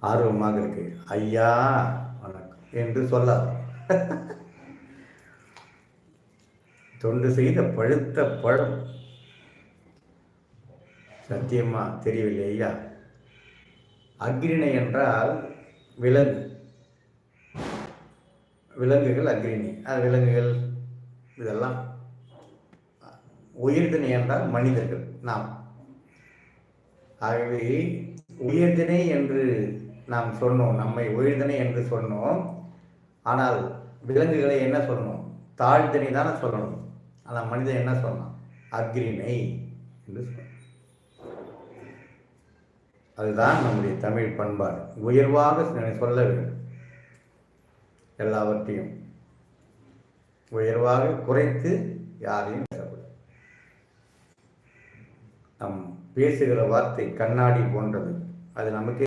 ஆர்வமாக இருக்கு. ஐயா வணக்கம். என்று சொல்லாது. தொண்டு செய்த பழுத்த பழம். சத்தியமா தெரியவில்லை ஐயா. அக்ரிணை என்றால் விலங்கு. விலங்குகள் அக்ரிணி. அது விலங்குகள் இதெல்லாம். உயிர்திணை என்றால் மனிதர்கள் நாம். ஆகவே உயிர்திணை என்று நாம் சொன்னோம் நம்மை உயிர்திணை என்று சொன்னோம். ஆனால் விலங்குகளை என்ன சொன்னோம்? தாழ்த்தனை தானே சொல்லணும். ஆனால் மனிதன் என்ன சொன்னான்? அக்ரிணை என்று சொன்னான். அதுதான் நம்முடைய தமிழ் பண்பாடு. உயர்வாக சொல்ல வேண்டும். எல்லாவற்றையும் உயர்வாக குறைத்து யாரையும் பேசக்கூடாது நம் பேசுகிற வார்த்தை கண்ணாடி போன்றது. அது நமக்கே